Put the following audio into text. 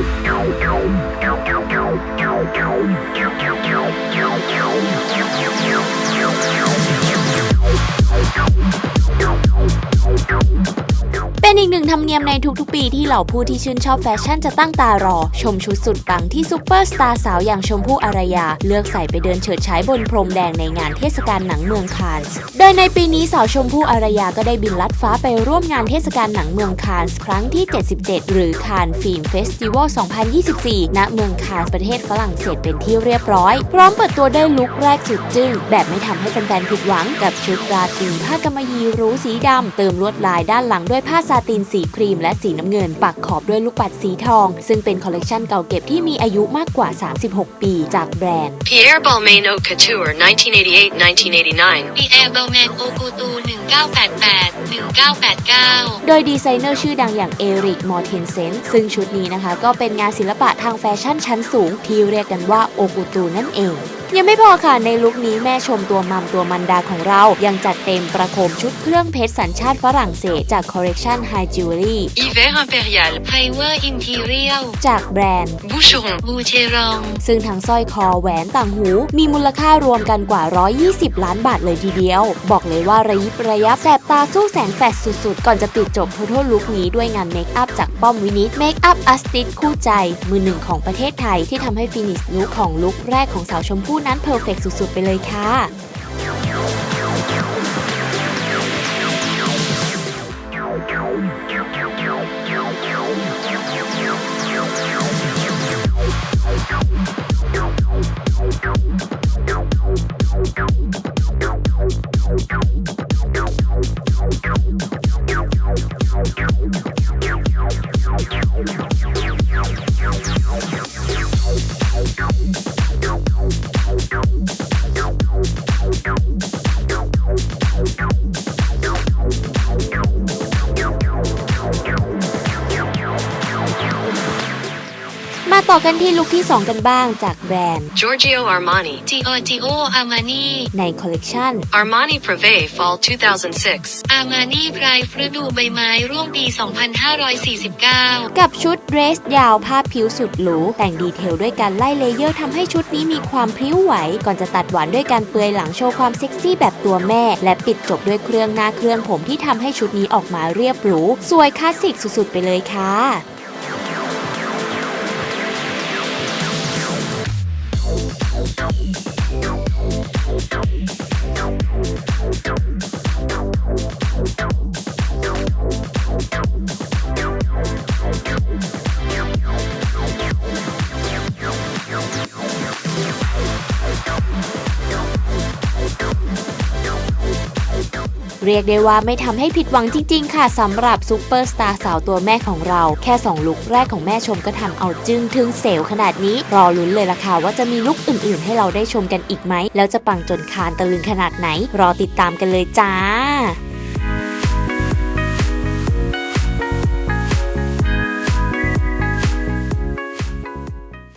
เป็ อีกหนึ่งธรรมเนียมในทุกๆปีที่เหล่าผู้ที่ชื่นชอบแฟชั่นจะตั้งตารอ ชมชุดสุดปังที่ซูเปอร์สตาร์สาวอย่างชมพู่อารยา เลือกใส่ไปเดินเฉิดฉายบนพรมแดงในงานเทศกาลหนังเมืองคานส์โดยในปีนี้สาวชมพู่อารยาก็ได้บินลัดฟ้าไปร่วมงานเทศกาลหนังเมืองคานส์ครั้งที่ 77 หรือคานฟิล์มเฟสติวัล 2024 ณ เมืองคานส์ประเทศฝรั่งเศสเป็นที่เรียบร้อย พร้อมเปิดตัวด้วยลุคแรกสุดจึ้งแบบไม่ทำให้แฟนๆผิดหวังกับชุดราตรีผ้ากำมะหยี่รู้สีดำเติมลวดลายด้านหลังด้วยผ้าซาตินสีครีมและสีน้ำเงิน ปักขอบด้วยลูกปัดสีทอง ซึ่งเป็นคอลเลกชันเก่าเก็บที่มีอายุมากกว่า 36 ปีจากแบรนด์ Pierre Balmain Haute Couture, 1988-1989. ปีแอร์เบลแมนโอกูตู1988 1989 โดยดีไซเนอร์ชื่อดังอย่างเอริก มอร์เทนเซนซึ่งชุดนี้นะคะ ก็เป็นงานศิลปะทางแฟชั่นชั้นสูง ที่เรียกกันว่าโอกุตูนั่นเอง ยังไม่พอค่ะ ในลุคนี้แม่ชมตัวมัมตัวมันดาของเรา ยังจัดเต็มประโคมชุดเครื่องเพชรสัญชาติฝรั่งเศสจากคอลเลกชัน High Jewelry Hiver impérial. ไพเวอร์อินทีเรียลจากแบรนด์ Boucheron. บูเชรองซึ่งทั้งสร้อยคอแหวนต่างหู มีมูลค่ารวมกันกว่า 120 ล้านบาทเลยทีเดียว บอกเลยว่าระยิบระยับแสบตาสู้แสงแฟดสุดๆ ก่อนจะปิดจบทั้งลุคนี้ด้วยงานเมคอัพจากป้อมวินิตเมคอัพอัสติสคู่ใจมือหนึ่งของประเทศไทยที่ทำให้ฟินิชลุคของลุคแรกของสาวชมพู่นั้นเพอร์เฟกสุดๆ ไปเลยค่ะ ต่อกันที่ลุคที่ 2 กันบ้างจากแบรนด์ Giorgio Armani. จีโอจีโออามานีในคอลเลกชัน Armani Privé Fall 2006. อามานีไพรฤดูใบไม้ร่วงปี 2549 กับชุดเดรสยาวผ้าผิวสุดหรูแต่งดีเทลด้วยการไล่เลเยอร์ทำให้ชุดนี้มีความพริ้วไหว ก่อนจะตัดหวานด้วยการเปลือยหลังโชว์ความเซ็กซี่แบบตัวแม่ และปิดจบด้วยเครื่องหน้าเครื่องผมที่ทำให้ชุดนี้ออกมาเรียบหรู สวยคลาสสิกสุดๆ ไปเลยค่ะ เรียกได้ว่าไม่ทำให้ผิดหวังจริง ๆ ค่ะสำหรับซูเปอร์สตาร์สาวตัวแม่ของเรา แค่ 2 ลุคแรกของแม่ชมก็ทำเอาจึ้งถึงเซลล์ขนาดนี้ รอลุ้นเลยล่ะค่ะว่าจะมีลุคอื่น ๆ ให้เราได้ชมกันอีกไหม แล้วจะปังจนคานตะลึงขนาดไหน รอติดตามกันเลยจ้า